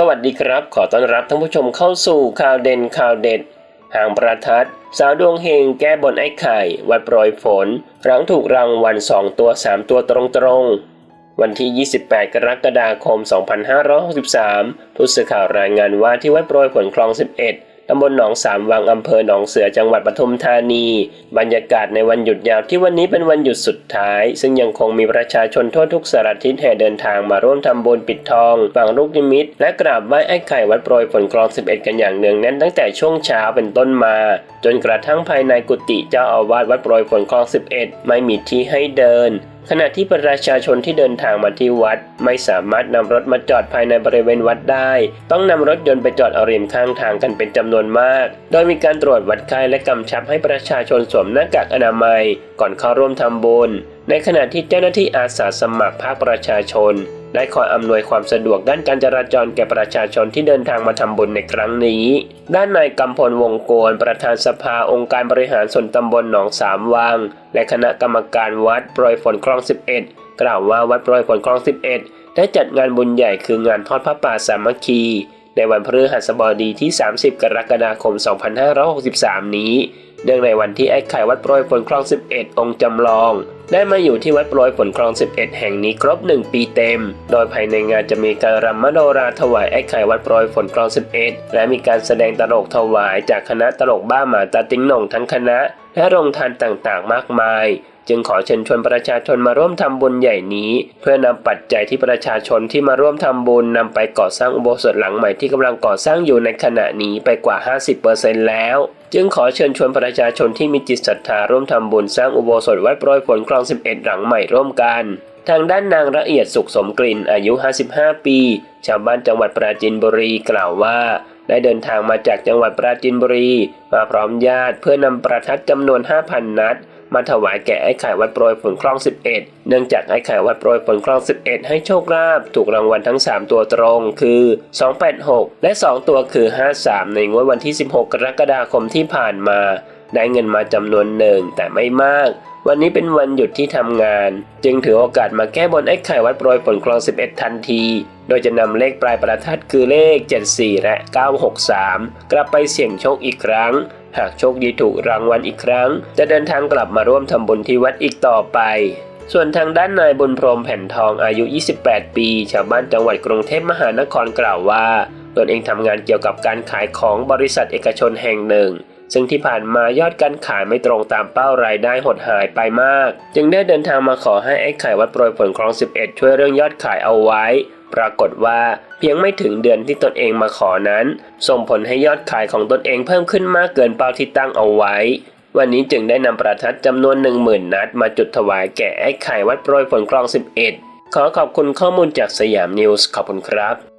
สวัสดีครับ ขอต้อนรับท่านผู้ชมเข้าสู่ข่าวเด่นข่าวเด็ด ห่างประทัด สาวดวงเฮงแก้บนไอ้ไข่ วัดโปรยฝน หลังถูกรางวัล 2 ตัว 3 ตัวตรงๆ วันที่ 28 กรกฎาคม 2563 ผู้สื่อข่าวรายงานว่าที่วัดโปรยฝนคลอง 11 ตำบลหนองสามวังอำเภอหนองเสือจังหวัดปทุมธานี บรรยากาศในวันหยุดยาวที่วันนี้เป็นวันหยุดสุดท้าย ซึ่งยังคงมีประชาชนทั่วทุกสารทิศแห่เดินทางมาร่วมทำบุญปิดทองฝังลูกนิมิต และกราบไหว้ไอ้ไข่วัดโปรยฝนคลอง 11 กันอย่างเนืองแน่นตั้งแต่ช่วงเช้าเป็นต้นมา จนกระทั่งภายในกุฏิเจ้าอาวาสวัดโปรยฝนคลอง 11 ไม่มีที่ให้เดิน ขณะที่ประชาชนที่เดินทางมาที่วัด ไม่สามารถนำรถมาจอดภายในบริเวณวัดได้ ต้องนำรถยนต์ไปจอดเอาริมข้างทางกันเป็นจำนวนมาก โดยมีการตรวจวัดไข้และกำชับให้ประชาชนสวมหน้ากากอนามัย ก่อนเข้าร่วมทำบุญ ในขณะที่เจ้าหน้าที่อาสาสมัครภาคประชาชน ได้คอยอำนวยความสะดวกด้านการจราจรแก่ประชาชนที่เดินทางมาทำบุญในครั้งนี้ ด้านนายกำพลวงโกนประธานสภาองค์การบริหารส่วนตำบลหนองสามวังและคณะกรรมการวัดโปรยฝนคลอง 11 กล่าวว่าวัดโปรยฝนคลอง 11 ได้จัดงานบุญใหญ่คืองานทอดพระป่าสามัคคี ในวันพฤหัสบดีที่ 30 กรกฎาคม 2563 นี้ เนื่องในวันที่ไอ้ไข่วัดโปรยฝนคลอง 11 องค์จำลอง ได้มาอยู่ที่วัดโปรยฝนคลอง 11 แห่งนี้ครบ 1 ปีเต็ม โดยภายในงานจะมีการรำมโนราถวายไอ้ไข่วัดโปรยฝนคลอง 11 และมีการแสดงตลกถวายจากคณะตลกบ้าหมาตาติ้งหน่งทั้งคณะ และโรงทานต่างๆ มากมาย จึงขอเชิญชวนประชาชนมาร่วมทำบุญใหญ่นี้ เพื่อนำปัจจัยที่ประชาชนที่มาร่วมทำบุญนำไปก่อสร้างอุโบสถหลังใหม่ที่กำลังก่อสร้างอยู่ในขณะนี้ไปกว่า 50%แล้ว จึงขอเชิญชวนประชาชนที่มีจิตศรัทธาร่วมทำบุญสร้างอุโบสถวัดโปรยฝนคลอง 11 หลังใหม่ร่วมกัน ทางด้านนางละเอียดสุขสมกลิ่นอายุ 55 ปี ชาวบ้านจังหวัดปราจินบุรีกล่าวว่า ได้เดินทางมาจากจังหวัดปราจินบุรี มาพร้อมญาติเพื่อนำประทัดจำนวน 5,000 นัด มาถวายแก่ไอ้ไข่วัดโปรยฝนคลอง 11 เนื่องจากไอ้ไข่วัดโปรยฝนคลอง 11 ให้โชคลาภถูกรางวัลทั้ง 3 ตัวตรงคือ 286 และ 2 ตัวคือ 53 ในงวดวันที่ 16 กรกฎาคมที่ผ่านมา ได้เงินมาจำนวนหนึ่งแต่ไม่มากวันนี้เป็นวันหยุดที่ทำงาน จึงถือโอกาสมาแก้บนไอ้ไข่วัดโปรยฝนคลอง 11 ทันที โดยจะนำเลขปลายประทัดคือเลข 74 และ 963 กลับไปเสี่ยงโชคอีกครั้ง หากโชคดีถูกรางวัลอีกครั้ง จะเดินทางกลับมาร่วมทำบุญที่วัดอีกต่อไป ส่วนทางด้านนายบุญพรหมแผ่นทองอายุ 28 ปี ชาวบ้านจังหวัดกรุงเทพมหานครกล่าวว่าตนเองทำงานเกี่ยวกับการขายของบริษัทเอกชนแห่งหนึ่ง ซึ่งที่ผ่านมายอดการขายไม่ตรงตามเป้ารายได้หดหายไปมาก จึงได้เดินทางมาขอให้ไอ้ไข่วัดโปรยฝนคลอง 11 ช่วยเรื่องยอดขายเอาไว้ ปรากฏว่าเพียงไม่ถึงเดือนที่ตนเองมาขอนั้น ส่งผลให้ยอดขายของตนเองเพิ่มขึ้นมากเกินเป้าที่ตั้งเอาไว้ วันนี้จึงได้นำประทัดจำนวน10,000นัดมาจุดถวายแก่ไอ้ไข่วัดโปรยฝนคลอง 11 ขอขอบคุณข้อมูลจากสยามนิวส์ขอบคุณครับ